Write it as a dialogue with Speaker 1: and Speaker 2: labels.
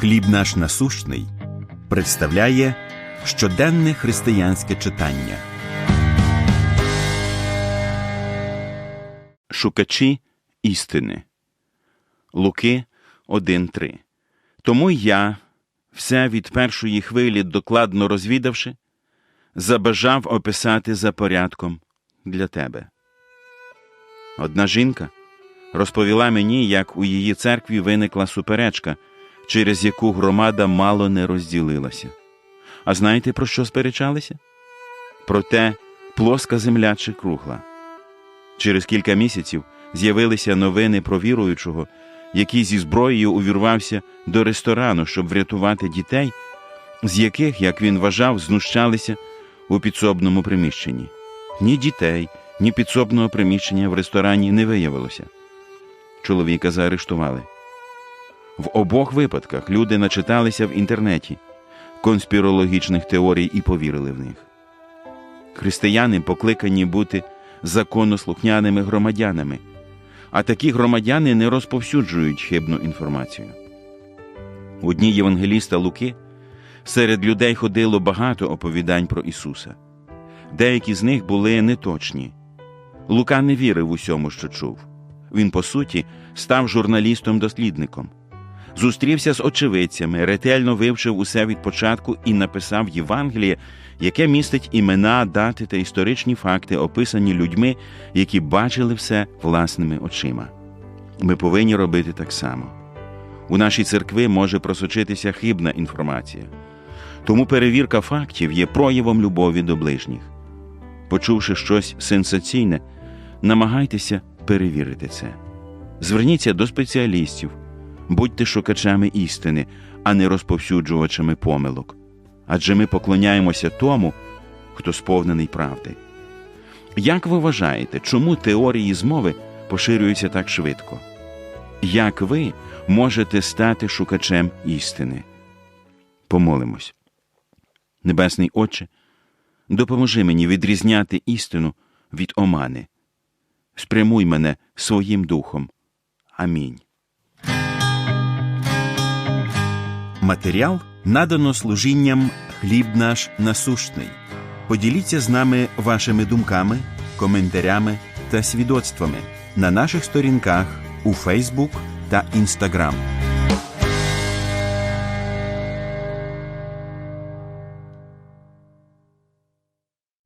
Speaker 1: Хліб наш насущний представляє щоденне християнське читання. Шукачі істини. Луки 1.3. Тому я, все від першої хвилі докладно розвідавши, забажав описати за порядком для тебе. Одна жінка розповіла мені, як у її церкві виникла суперечка, через яку громада мало не розділилася. А знаєте, про що сперечалися? Про те, плоска земля чи кругла. Через кілька місяців з'явилися новини про віруючого, який зі зброєю увірвався до ресторану, щоб врятувати дітей, з яких, як він вважав, знущалися у підсобному приміщенні. Ні дітей, ні підсобного приміщення в ресторані не виявилося. Чоловіка заарештували. В обох випадках люди начиталися в інтернеті конспірологічних теорій і повірили в них. Християни покликані бути законослухняними громадянами, а такі громадяни не розповсюджують хибну інформацію. У дні Євангеліста Луки серед людей ходило багато оповідань про Ісуса. Деякі з них були неточні. Лука не вірив усьому, що чув. Він, по суті, став журналістом-дослідником. Зустрівся з очевидцями, ретельно вивчив усе від початку і написав Євангеліє, яке містить імена, дати та історичні факти, описані людьми, які бачили все власними очима. Ми повинні робити так само. У нашій церкві може просочитися хибна інформація. Тому перевірка фактів є проявом любові до ближніх. Почувши щось сенсаційне, намагайтеся перевірити це. Зверніться до спеціалістів, будьте шукачами істини, а не розповсюджувачами помилок. Адже ми поклоняємося тому, хто сповнений правди. Як ви вважаєте, чому теорії змови поширюються так швидко? Як ви можете стати шукачем істини? Помолимось. Небесний Отче, допоможи мені відрізняти істину від омани. Спрямуй мене своїм духом. Амінь. Матеріал надано служінням хліб наш насущний. Поділіться з нами вашими думками, коментарями та свідоцтвами на наших сторінках у Фейсбук та Інстаграм.